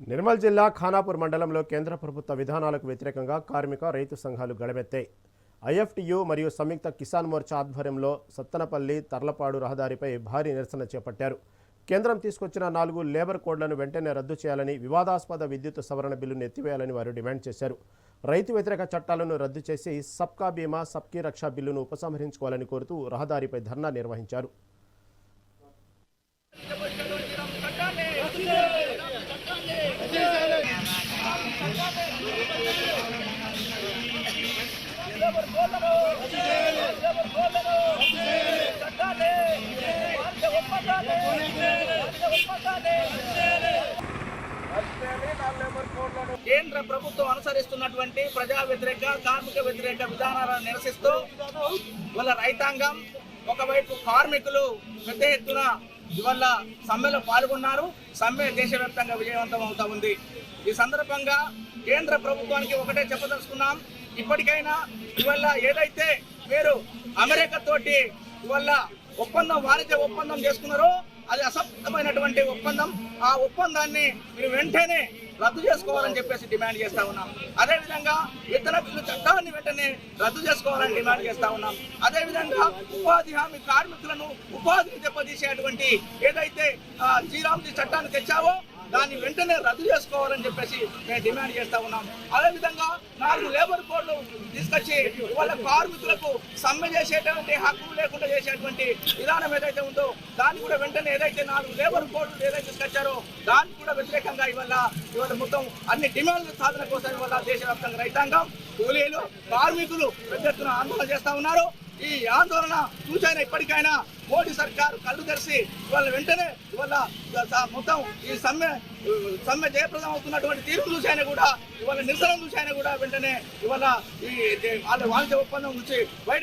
నిర్మల్ జిల్లా ఖానాపూర్ మండలంలో కేంద్ర ప్రభుత్వ విధానాలకు వ్యతిరేకంగా కార్మిక రైతు సంఘాలు గళమెత్తాయి. ఐఎఫ్టియు మరియు సంయుక్త కిసాన్ మోర్చా ఆధ్వర్యంలో సత్తనపల్లి తర్లపాడు రహదారిపై భారీ నిరసన చేపట్టారు. కేంద్రం తీసుకొచ్చిన నాలుగు లేబర్ కోడ్లను వెంటనే రద్దు చేయాలని వివాదాస్పద విద్యుత్ సవరణ బిల్లును ఎత్తివేయాలని వారు డిమాండ్ చేశారు. రైతు వ్యతిరేక చట్టాలను రద్దు చేసి సబ్కా బీమా సబ్కీ రక్షా బిల్లును ఉపసంహరించుకోవాలని కోరుతూ రహదారిపై ధర్నా నిర్వహించారు. కేంద్ర ప్రభుత్వం అనుసరిస్తున్నటువంటి ప్రజా వ్యతిరేక కార్మిక వ్యతిరేక విధానాలను నిరసిస్తూ వాళ్ళ రైతాంగం ఒకవైపు కార్మికులు పెద్ద ఎత్తున ఇవల్ల సమ్మెలో పాల్గొన్నారు. సమ్మె దేశవ్యాప్తంగా విజయవంతం అవుతా ఉంది. ఈ సందర్భంగా కేంద్ర ప్రభుత్వానికి ఒకటే చెప్పదలుచుకున్నాం. ఇప్పటికైనా ఇవల్ల ఏదైతే మీరు అమెరికా తోటి ఇవల్ల ఒప్పందం వాణిజ్య ఒప్పందం చేసుకున్నారో అది ఉన్నటువంటి ఒప్పందం ఆ ఒప్పందాన్ని మీరు వెంటనే రద్దు చేసుకోవాలని చెప్పేసి డిమాండ్ చేస్తా ఉన్నాం. అదేవిధంగా విత్తన బిల్లు చట్టాన్ని వెంటనే రద్దు చేసుకోవాలని డిమాండ్ చేస్తా ఉన్నాం. అదేవిధంగా ఉపాధి హామీ కార్మికులను ఉపాధిని దెబ్బతీసేటువంటి ఏదైతే ఆ, జీరాంజీ చట్టాన్ని తెచ్చావో దాన్ని వెంటనే రద్దు చేసుకోవాలని చెప్పేసి మేము డిమాండ్ చేస్తా ఉన్నాం. అదేవిధంగా నాలుగు లేబర్ కోడ్లు తీసుకొచ్చి వాళ్ళ కార్మికులకు సమ్మె చేసేటువంటి హక్కు లేకుండా చేసేటువంటి విధానం ఏదైతే ఉందో దాన్ని కూడా వెంటనే ఏదైతే నాలుగు లేబర్ కోడ్లు ఏదైతే తీసుకొచ్చారో దానికి కూడా వ్యతిరేకంగా ఇవాళ ఇవాళ మొత్తం అన్ని డిమాండ్ల సాధన కోసం ఇవాళ దేశవ్యాప్తంగా రైతాంగం కూలీలు కార్మికులు పెద్ద ఎత్తున ఆందోళన చేస్తా ఉన్నారు. ఈ ఆందోళన చూసైనా ఇప్పటికైనా? మోడీ సర్కారు కళ్ళు తెరిచి ఇవాళ వెంటనే ఇవాళ మొత్తం ఈ సమ్మె సమ్మె జయప్రదం అవుతున్నటువంటి తీర్పు చూసైనా కూడా ఇవాళ నిరసనం చూసైనా కూడా వెంటనే ఇవాళ ఈ వాళ్ళ వాణిజ్య ఒప్పందం నుంచి బయట